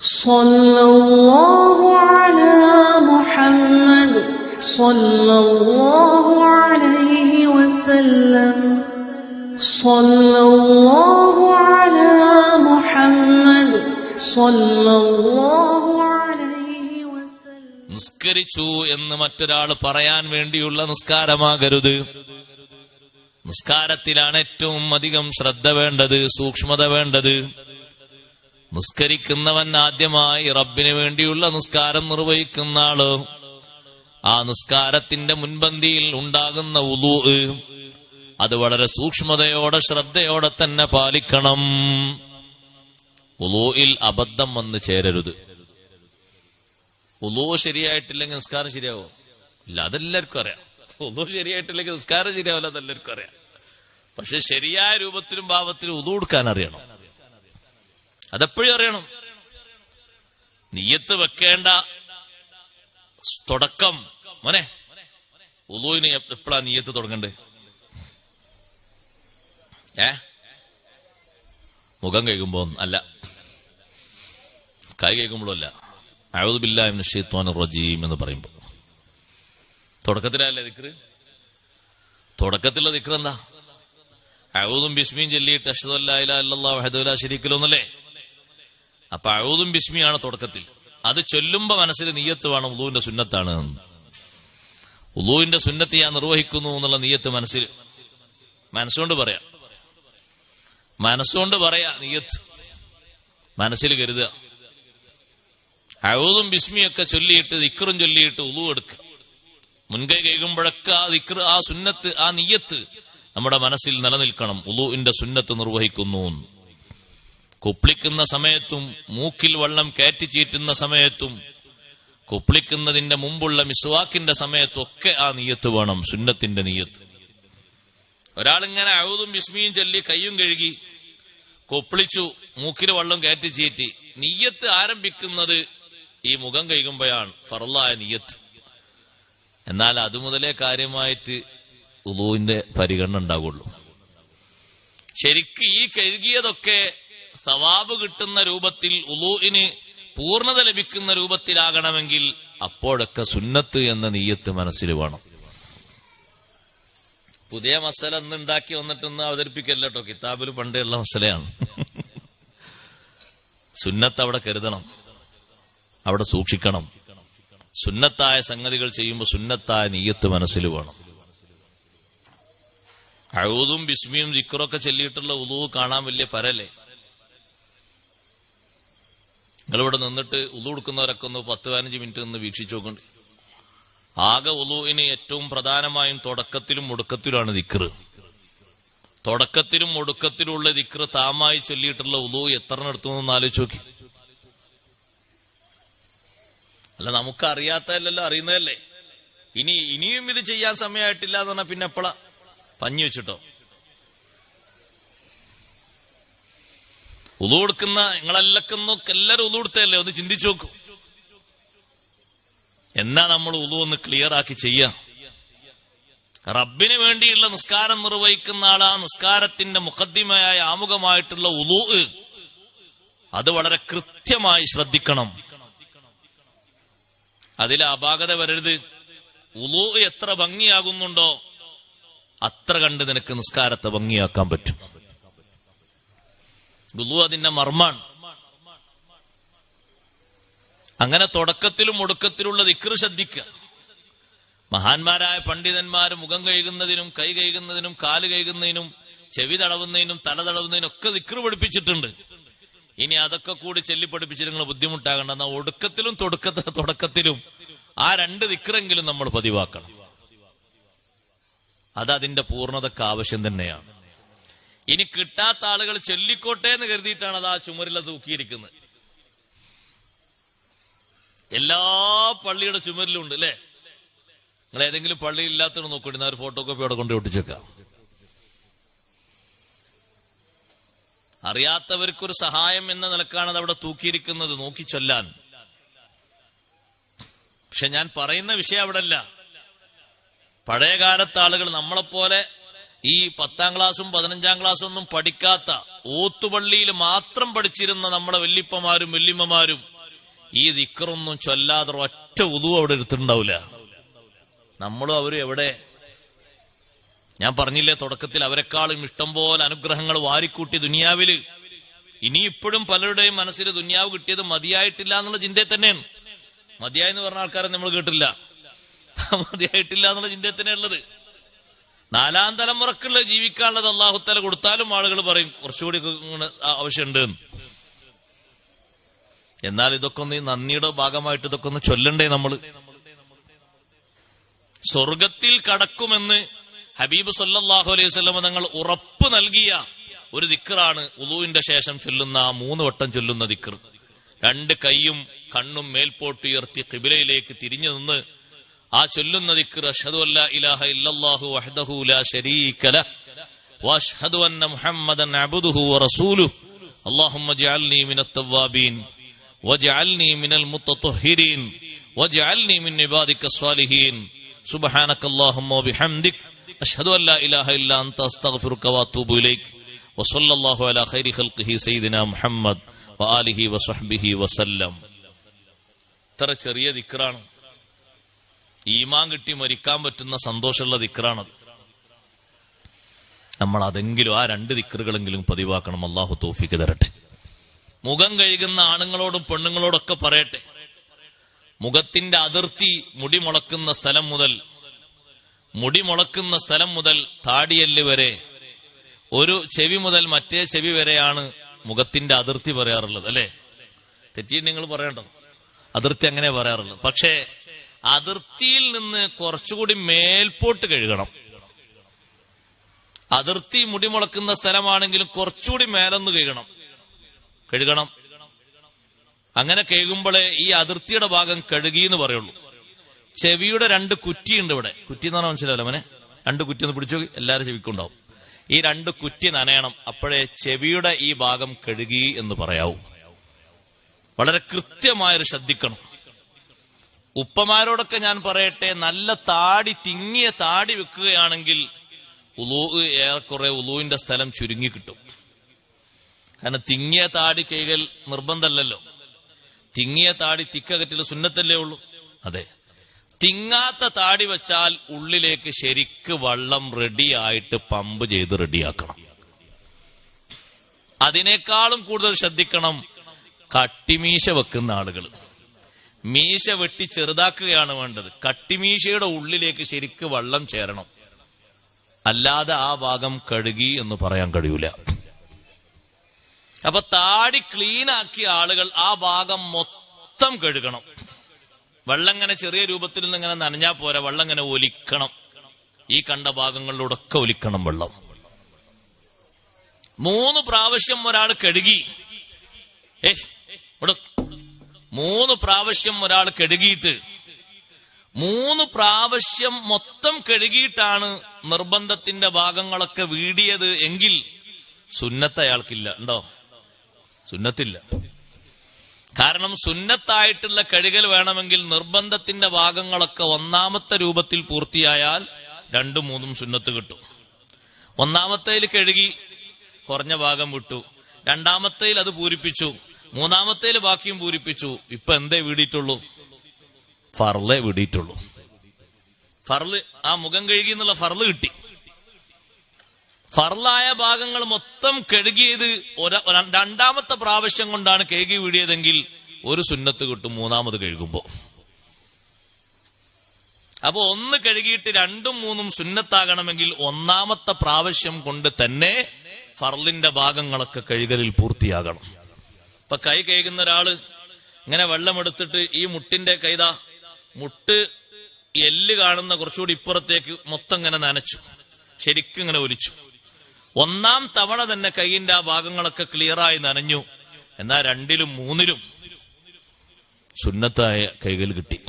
صلى الله على محمد صلى الله عليه وسلم صلى الله على محمد صلى الله عليه وسلم നിസ്കരിച്ചു എന്ന് മറ്റൊരാൾ പറയാൻ വേണ്ടിയുള്ള നിസ്കാരമാകരുത് നിസ്കാരത്തിലാണ് ഏറ്റവും അധികം ശ്രദ്ധ വേണ്ടത് സൂക്ഷ്മത വേണ്ടത് നിസ്കരിക്കുന്നവൻ ആദ്യമായി റബ്ബിന് വേണ്ടിയുള്ള നിസ്കാരം നിർവഹിക്കുന്ന ആൾ. ആ നിസ്കാരത്തിന്റെ മുൻപന്തിയിൽ ഉണ്ടാകുന്ന ഉലു അത് വളരെ സൂക്ഷ്മതയോടെ ശ്രദ്ധയോടെ തന്നെ പാലിക്കണം. ഉലൂയിൽ അബദ്ധം വന്ന് ചേരരുത്. ഉലു ശരിയായിട്ടില്ലെങ്കിൽ നിസ്കാരം ശരിയാവോ? ഇല്ല അതെല്ലാവർക്കും അറിയാം. ഉലു ശരിയായിട്ടില്ലെങ്കിൽ നിസ്കാരം ശരിയാവില്ല അതെല്ലാവർക്കും അറിയാം. പക്ഷെ ശരിയായ രൂപത്തിലും ഭാവത്തിലും ഉതു കൊടുക്കാൻ അറിയണം. അതെപ്പോഴും അറിയണം. നീയത്ത് വെക്കേണ്ട തുടക്കം. മോനെ ഉലുവിന് എപ്പോഴാ നീയത്ത് തുടങ്ങണ്ടേ? ഏ? മുഖം കഴിക്കുമ്പോ അല്ല. കൈ കഴിക്കുമ്പോഴല്ല അഴുതുബില്ലാമിന് ഷെയ്ത്വാൻ റജീം എന്ന് പറയുമ്പോൾ തുടക്കത്തിലല്ലേ ദിക്റ്? തുടക്കത്തിലുള്ള ദിക്റ് എന്താ? അഴുതും ബിസ്മിയും ചൊല്ലിയിട്ട് അഷദല്ലാ ശരിക്കലോന്നല്ലേ അപ്പൊ അഴുതും ബിസ്മിയാണ് തുടക്കത്തിൽ. അത് ചൊല്ലുമ്പോ മനസ്സിൽ നീയത്ത് വേണം ഉദുവിന്റെ സുന്നത്താണ് ഉദുവിന്റെ സുന്നത്ത് ഞാൻ നിർവഹിക്കുന്നു എന്നുള്ള നീയത്ത് മനസ്സിൽ മനസ്സുകൊണ്ട് പറയാം. മനസ്സുകൊണ്ട് പറയാ നീയത്ത്. മനസ്സിൽ കരുതുക. അഴുതും ബിസ്മിയൊക്കെ ചൊല്ലിയിട്ട് ദിക്കറും ചൊല്ലിയിട്ട് ഉളു എടുക്കുക മുൻകൈ കഴിയുമ്പോഴൊക്കെ ആ ദിക്കർ ആ സുന്നത്ത് ആ നീയത്ത് നമ്മുടെ മനസ്സിൽ നിലനിൽക്കണം. ഉളുവിന്റെ സുന്നത്ത് നിർവഹിക്കുന്നു കുപ്ലിക്കുന്ന സമയത്തും മൂക്കിൽ വെള്ളം കയറ്റി ചീറ്റുന്ന സമയത്തും കുപ്ലിക്കുന്നതിന്റെ മുമ്പുള്ള മിസ്വാക്കിന്റെ സമയത്തും ഒക്കെ ആ നീയത്ത് വേണം സുന്നത്തിന്റെ നീയത്ത്. ഒരാളിങ്ങനെ അഴുതും വിസ്മിയും ചൊല്ലി കയ്യും കഴുകി കൊപ്പിളിച്ചു മൂക്കിന് വെള്ളം കയറ്റി ചീറ്റി. നീയത്ത് ആരംഭിക്കുന്നത് ഈ മുഖം കഴുകുമ്പോഴാണ് ഫറലായ നീയത്ത്. എന്നാൽ അതുമുതലേ കാര്യമായിട്ട് ഉദുവിന്റെ പരിഗണന ഉണ്ടാവുള്ളൂ. ശരിക്ക് ഈ കഴുകിയതൊക്കെ സവാബ് കിട്ടുന്ന രൂപത്തിൽ ഉലൂഇന് പൂർണത ലഭിക്കുന്ന രൂപത്തിലാകണമെങ്കിൽ അപ്പോഴൊക്കെ സുന്നത്ത് എന്ന നീയത്ത് മനസ്സിൽ വേണം. പുതിയ മസല ഇന്ന് ഉണ്ടാക്കി വന്നിട്ടൊന്ന് അവതരിപ്പിക്കല്ല കേട്ടോ. കിതാബിൽ പണ്ടുള്ള മസലയാണ്. സുന്നത്ത് അവിടെ കരുതണം. അവിടെ സൂക്ഷിക്കണം. സുന്നത്തായ സംഗതികൾ ചെയ്യുമ്പോൾ സുന്നത്തായ നീയത്ത് മനസ്സിൽ വേണം. അഴുതും ബിസ്മിയും ദിക്കറൊക്കെ ചെല്ലിയിട്ടുള്ള ഉളുവ് കാണാൻ വലിയ പരല്ലേ? നിങ്ങളിവിടെ നിന്നിട്ട് ഉളു കൊടുക്കുന്നവരൊക്കെ ഒന്ന് പത്ത് പതിനഞ്ച് മിനിറ്റ് നിന്ന് വീക്ഷിച്ചു നോക്കണ്ട്. ആകെ ഉളുവിന് ഏറ്റവും പ്രധാനമായും തുടക്കത്തിലും ഒടുക്കത്തിലുമാണ് ദിക്റ്. തുടക്കത്തിലും ഒടുക്കത്തിലുള്ള ദിക്റ് താമായി ചൊല്ലിയിട്ടുള്ള ഉളു എത്ര എന്ന് ആലോചിച്ച് നോക്കി. അല്ല നമുക്ക് അറിയുന്നതല്ലേ? ഇനി ഇനിയും ഇത് ചെയ്യാൻ സമയമായിട്ടില്ല എന്ന് പറഞ്ഞാൽ പിന്നെ എപ്പോഴാ പഞ്ഞു വെച്ചിട്ടോ? ഉളു കൊടുക്കുന്ന നിങ്ങളെല്ലക്കുന്നു എല്ലാരും ഉതു കൊടുത്തല്ലേ ഒന്ന് ചിന്തിച്ചു നോക്കൂ. എന്നാ നമ്മൾ ഉതു ഒന്ന് ക്ലിയർ ആക്കി ചെയ്യാം? റബ്ബിന് വേണ്ടിയുള്ള നിസ്കാരം നിർവഹിക്കുന്ന ആൾ ആ നിസ്കാരത്തിന്റെ മുഖദ്ദിമയായ ആമുഖമായിട്ടുള്ള ഉളു. അത് വളരെ കൃത്യമായി ശ്രദ്ധിക്കണം. അതിൽ അപാകത വരരുത്. ഉളു എത്ര ഭംഗിയാകുന്നുണ്ടോ അത്ര കണ്ട് നിനക്ക് നിസ്കാരത്തെ ഭംഗിയാക്കാൻ പറ്റും. ഗുലു അതിന്റെ മർമ്മാണ്. അങ്ങനെ തുടക്കത്തിലും ഒടുക്കത്തിലുള്ള ദിക്റ് ശ്രദ്ധിക്കുക. മഹാന്മാരായ പണ്ഡിതന്മാർ മുഖം കഴുകുന്നതിനും കൈ കഴുകുന്നതിനും കാൽ കഴുകുന്നതിനും ചെവി തടവുന്നതിനും തല തടവുന്നതിനും ഒക്കെ ദിക്റ് പഠിപ്പിച്ചിട്ടുണ്ട്. ഇനി അതൊക്കെ കൂടി ചൊല്ലി പഠിപ്പിച്ചിട്ട് നിങ്ങൾ ബുദ്ധിമുട്ടാകണ്ട. എന്നാൽ ഒടുക്കത്തിലും തുടക്കത്തെ തുടക്കത്തിലും ആ രണ്ട് ദിക്റെങ്കിലും നമ്മൾ പതിവാക്കണം. അത് അതിന്റെ പൂർണതക്ക് ആവശ്യം തന്നെയാണ്. ഇനി കിട്ടാത്ത ആളുകൾ ചൊല്ലിക്കോട്ടെ എന്ന് കരുതിയിട്ടാണ് അത് ആ ചുമരില തൂക്കിയിരിക്കുന്നത്. എല്ലാ പള്ളിയുടെ ചുമരിലും ഉണ്ട് അല്ലേ? നിങ്ങൾ ഏതെങ്കിലും പള്ളി ഇല്ലാത്തത് നോക്കിയിട്ട് ഒരു ഫോട്ടോ കോപ്പി അവിടെ കൊണ്ട് ഒട്ടിച്ചേക്കാം. അറിയാത്തവർക്കൊരു സഹായം എന്ന നിലക്കാണ് അത് അവിടെ തൂക്കിയിരിക്കുന്നത് നോക്കി ചൊല്ലാൻ. പക്ഷെ ഞാൻ പറയുന്ന വിഷയം അവിടെ അല്ല പഴയ കാലത്ത് ആളുകൾ നമ്മളെപ്പോലെ ഈ പത്താം ക്ലാസ്സും പതിനഞ്ചാം ക്ലാസ്സും ഒന്നും പഠിക്കാത്ത ഓത്തുപള്ളിയിൽ മാത്രം പഠിച്ചിരുന്ന നമ്മളെ വല്യപ്പമാരും വല്യമ്മമാരും ഈ ദിക്കറൊന്നും ചൊല്ലാതെ ഒറ്റ ഉതു അവിടെ എടുത്തിട്ടുണ്ടാവില്ല. നമ്മളും അവരും എവിടെ? ഞാൻ പറഞ്ഞില്ലേ തുടക്കത്തിൽ അവരെക്കാളും ഇഷ്ടം പോലെ അനുഗ്രഹങ്ങൾ വാരിക്കൂട്ടി ദുനിയാവിൽ. ഇനി ഇപ്പോഴും പലരുടെയും മനസ്സിൽ ദുനിയാവ് കിട്ടിയത് മതിയായിട്ടില്ല എന്നുള്ള ചിന്തയെ തന്നെയാണ്. മതിയായെന്ന് പറഞ്ഞ ആൾക്കാരെ നമ്മൾ കേട്ടില്ല മതിയായിട്ടില്ല എന്നുള്ള ചിന്തയെ ഉള്ളത്. നാലാം തലമുറക്കുള്ള ജീവിക്കാനുള്ളത് അള്ളാഹുത്തല കൊടുത്താലും ആളുകൾ പറയും കുറച്ചുകൂടി ആവശ്യമുണ്ട് എന്ന്. എന്നാൽ ഇതൊക്കെ ഒന്ന് നന്ദിയുടെ ഭാഗമായിട്ട് ഇതൊക്കെ ഒന്ന് ചൊല്ലണ്ടേ നമ്മൾ സ്വർഗത്തിൽ കടക്കുമെന്ന് ഹബീബ് സല്ലാഹു അലൈഹി സ്വലമ തങ്ങൾ ഉറപ്പ് നൽകിയ ഒരു ദിക്കറാണ് ഉദുവിന്റെ ശേഷം ചൊല്ലുന്ന ആ മൂന്ന് വട്ടം ചൊല്ലുന്ന ദിക്കർ രണ്ട് കൈയും കണ്ണും മേൽപോട്ടുയർത്തി കിബിലയിലേക്ക് തിരിഞ്ഞു നിന്ന് ആ ചൊല്ലുന്ന ദിക്കർ അഷ്ഹദു അല്ലാ ഇലാഹ ഇല്ലല്ലാഹു വഹ്ദഹു ലാ ശരീക ലഹ് വഅഷ്ഹദു അന്ന മുഹമ്മദൻ അബ്ദുഹു വറസൂലുഹു اللهم اجعلني من التوابين واجعلني من المتطهرين واجعلني من عبادك الصالحين سبحانك اللهم وبحمدك أشهد أن لا إله إلا أنت أستغفرك وأتوب إليك وصلى الله على خير خلقه سيدنا محمد وآله وصحبه وسلم ഇത്ര ചെറിയ ദിക്റാണ് ഈമാൻ കിട്ടി മരിക്കാൻ പറ്റുന്ന സന്തോഷമുള്ള ദിക്റാണത്. നമ്മൾ അതെങ്കിലും ആ രണ്ട് ദിക്കറുകളെങ്കിലും പതിവാക്കണം. അള്ളാഹു തോഫിക്ക് തരട്ടെ. മുഖം കഴുകുന്ന ആണുങ്ങളോടും പെണ്ണുങ്ങളോടൊക്കെ പറയട്ടെ. മുഖത്തിന്റെ അതിർത്തി മുടി മുളക്കുന്ന സ്ഥലം മുതൽ മുടി മുളക്കുന്ന സ്ഥലം മുതൽ താടിയല്ല് വരെ ഒരു ചെവി മുതൽ മറ്റേ ചെവി വരെയാണ് മുഖത്തിന്റെ അതിർത്തി പറയാറുള്ളത് അല്ലെ? തെറ്റി നിങ്ങൾ പറയണ്ടോ അതിർത്തി അങ്ങനെ പറയാറുള്ളത്. പക്ഷേ അതിർത്തിയിൽ നിന്ന് കുറച്ചുകൂടി മേൽപോട്ട് കഴുകണം. അതിർത്തി മുടിമുളക്കുന്ന സ്ഥലമാണെങ്കിലും കുറച്ചുകൂടി മേലൊന്ന് കഴുകണം. കഴുകണം. അങ്ങനെ കഴുകുമ്പോഴേ ഈ അതിർത്തിയുടെ ഭാഗം കഴുകി എന്ന് പറയുള്ളൂ. ചെവിയുടെ രണ്ട് കുറ്റി ഉണ്ട് ഇവിടെ. കുറ്റി എന്ന് പറഞ്ഞാൽ മനസ്സിലാവില്ല അവനെ രണ്ട് കുറ്റി ഒന്ന് പിടിച്ചു എല്ലാവരും ചെവിക്കുണ്ടാവും. ഈ രണ്ട് കുറ്റി നനയണം. അപ്പോഴേ ചെവിയുടെ ഈ ഭാഗം കഴുകി എന്ന് പറയാവൂ. വളരെ കൃത്യമായൊരു ശ്രദ്ധിക്കണം. ഉപ്പമാരോടൊക്കെ ഞാൻ പറയട്ടെ നല്ല താടി തിങ്ങിയ താടി വെക്കുകയാണെങ്കിൽ ഉലൂ ഏറെക്കുറെ ഉലൂവിന്റെ സ്ഥലം ചുരുങ്ങി കിട്ടും. കാരണം തിങ്ങിയ താടി കൈകൾ നിർബന്ധമല്ലല്ലോ. തിങ്ങിയ താടി തിക്കകറ്റിൽ സുന്നത്തല്ലേ ഉള്ളൂ? അതെ. തിങ്ങാത്ത താടി വെച്ചാൽ ഉള്ളിലേക്ക് ശരിക്ക് വള്ളം റെഡിയായിട്ട് പമ്പ് ചെയ്ത് റെഡിയാക്കണം. അതിനേക്കാളും കൂടുതൽ ശ്രദ്ധിക്കണം കട്ടിമീശ വെക്കുന്ന ആളുകൾ മീശ വെട്ടി ചെറുതാക്കുകയാണ് വേണ്ടത്. കട്ടിമീശയുടെ ഉള്ളിലേക്ക് ശരിക്ക് വള്ളം ചേരണം. അല്ലാതെ ആ ഭാഗം കഴുകി എന്ന് പറയാൻ കഴിയൂല. അപ്പൊ താടി ക്ലീൻ ആക്കിയ ആളുകൾ ആ ഭാഗം മൊത്തം കഴുകണം. വെള്ളം ഇങ്ങനെ ചെറിയ രൂപത്തിൽ നിന്ന് ഇങ്ങനെ നനഞ്ഞാ പോരാ വെള്ളം ഇങ്ങനെ ഒലിക്കണം. ഈ കണ്ട ഭാഗങ്ങളിലൂടൊക്കെ ഒലിക്കണം വെള്ളം. മൂന്ന് പ്രാവശ്യം ഒരാൾ കഴുകി. ഏ ഇവിടെ മൂന്ന് പ്രാവശ്യം ഒരാൾ കഴുകിയിട്ട് മൂന്ന് പ്രാവശ്യം മൊത്തം കഴുകിയിട്ടാണ് നിർബന്ധത്തിന്റെ ഭാഗങ്ങളൊക്കെ വീടിയത് എങ്കിൽ സുന്നത്ത് അയാൾക്കില്ല ഉണ്ടോ? സുന്നത്തില്ല. കാരണം സുന്നത്തായിട്ടുള്ള കഴുകൽ വേണമെങ്കിൽ നിർബന്ധത്തിന്റെ ഭാഗങ്ങളൊക്കെ ഒന്നാമത്തെ രൂപത്തിൽ പൂർത്തിയായാൽ രണ്ടും മൂന്നും സുന്നത്ത് കിട്ടും. ഒന്നാമത്തേൽ കഴുകി കുറഞ്ഞ ഭാഗം വിട്ടു രണ്ടാമത്തേൽ അത് പൂരിപ്പിച്ചു. മൂന്നാമത്തേൽ ബാക്കിയും പൂരിപ്പിച്ചു. ഇപ്പൊ എന്തേ വീടിയിട്ടുള്ളൂ? ഫർലെ വീടിയിട്ടുള്ളൂ. ഫർൽ ആ മുഖം കഴുകി എന്നുള്ള ഫർൽ കിട്ടി. ഫർലായ ഭാഗങ്ങൾ മൊത്തം കഴുകിയത് രണ്ടാമത്തെ പ്രാവശ്യം കൊണ്ടാണ് കഴുകി വീടിയതെങ്കിൽ ഒരു സുന്നത്ത് കിട്ടും മൂന്നാമത് കഴുകുമ്പോ. അപ്പൊ ഒന്ന് കഴുകിയിട്ട് രണ്ടും മൂന്നും സുന്നത്താകണമെങ്കിൽ ഒന്നാമത്തെ പ്രാവശ്യം കൊണ്ട് തന്നെ ഫർലിന്റെ ഭാഗങ്ങളൊക്കെ കഴുകലിൽ പൂർത്തിയാകണം. ഇപ്പൊ കൈ കഴുകുന്ന ഒരാൾ ഇങ്ങനെ വെള്ളമെടുത്തിട്ട് ഈ മുട്ടിന്റെ കൈതാ മുട്ട് എല്ല് കാണുന്ന കുറച്ചുകൂടി ഇപ്പുറത്തേക്ക് മൊത്തം ഇങ്ങനെ നനച്ചു. ശരിക്കും ഇങ്ങനെ ഒലിച്ചു. ഒന്നാം തവണ തന്നെ കൈയിന്റെ ആ ഭാഗങ്ങളൊക്കെ ക്ലിയറായി നനഞ്ഞു. എന്നാ രണ്ടിലും മൂന്നിലും സുന്നത്തായ കൈകൾ കിട്ടി.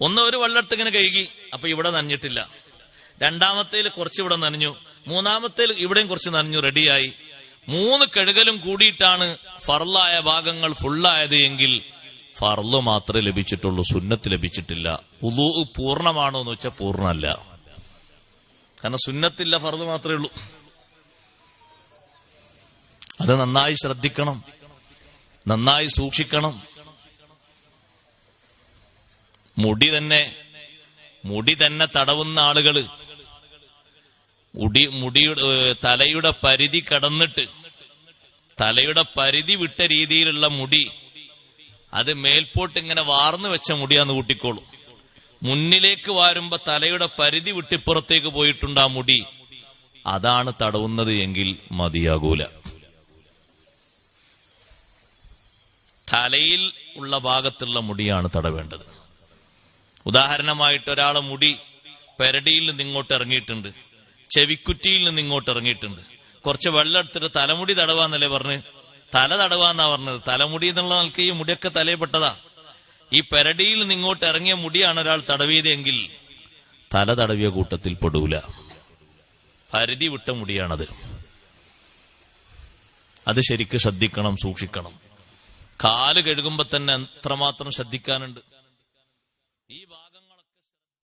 ഒന്ന് ഒരു വെള്ളത്ത് ഇങ്ങനെ കഴുകി അപ്പൊ ഇവിടെ നനഞ്ഞിട്ടില്ല. രണ്ടാമത്തേൽ കുറച്ച് ഇവിടെ നനഞ്ഞു. മൂന്നാമത്തേൽ ഇവിടെയും കുറച്ച് നനഞ്ഞു റെഡിയായി മൂന്ന് കഴുകലും കൂടിയിട്ടാണ് ഫർലായ ഭാഗങ്ങൾ ഫുള്ളായത് എങ്കിൽ ഫർൾ മാത്രമേ ലഭിച്ചിട്ടുള്ളൂ സുന്നത്ത് ലഭിച്ചിട്ടില്ല. ഉലു പൂർണമാണോ എന്ന് വെച്ചാൽ പൂർണമല്ല. കാരണം സുന്നത്തില്ല ഫർദ് മാത്രമേ ഉള്ളൂ. അത് നന്നായി ശ്രദ്ധിക്കണം നന്നായി സൂക്ഷിക്കണം. മുടി തന്നെ മുടി തന്നെ തടവുന്ന ആളുകൾ മുടി മുടിയുടെ തലയുടെ പരിധി കടന്നിട്ട് തലയുടെ പരിധി വിട്ട രീതിയിലുള്ള മുടി അത് മേൽപോട്ട് ഇങ്ങനെ വാർന്നു വെച്ച മുടിയാന്ന് കൂട്ടിക്കോളൂ. മുന്നിലേക്ക് വാരുമ്പോ തലയുടെ പരിധി വിട്ടിപ്പുറത്തേക്ക് പോയിട്ടുണ്ട് ആ മുടി. അതാണ് തടവുന്നത് എങ്കിൽ മതിയാകൂല. തലയിൽ ഉള്ള ഭാഗത്തുള്ള മുടിയാണ് തടവേണ്ടത്. ഉദാഹരണമായിട്ട് ഒരാളെ മുടി പെരടിയിൽ നിന്ന് ഇങ്ങോട്ട് ഇറങ്ങിയിട്ടുണ്ട് ചെവിക്കുറ്റിയിൽ നിന്ന് ഇങ്ങോട്ട് ഇറങ്ങിയിട്ടുണ്ട്. കുറച്ച് വെള്ളം എടുത്തിട്ട് തലമുടി തടവാന്നല്ലേ പറഞ്ഞ്? തല തടവാന്നാ പറഞ്ഞത്. തലമുടി എന്നുള്ള നിലയ്ക്ക് ഈ മുടിയൊക്കെ തലയിൽപ്പെട്ടതാ. ഈ പെരടിയിൽ നിന്ന് ഇങ്ങോട്ട് ഇറങ്ങിയ മുടിയാണ് ഒരാൾ തടവിയതെങ്കിൽ തല തടവിയ കൂട്ടത്തിൽ പെടൂല. പരിധി വിട്ട മുടിയാണത്. അത് ശരിക്ക് ശ്രദ്ധിക്കണം സൂക്ഷിക്കണം. കാൽ കഴുകുമ്പോ തന്നെ എത്രമാത്രം ശ്രദ്ധിക്കാനുണ്ട്? ഈ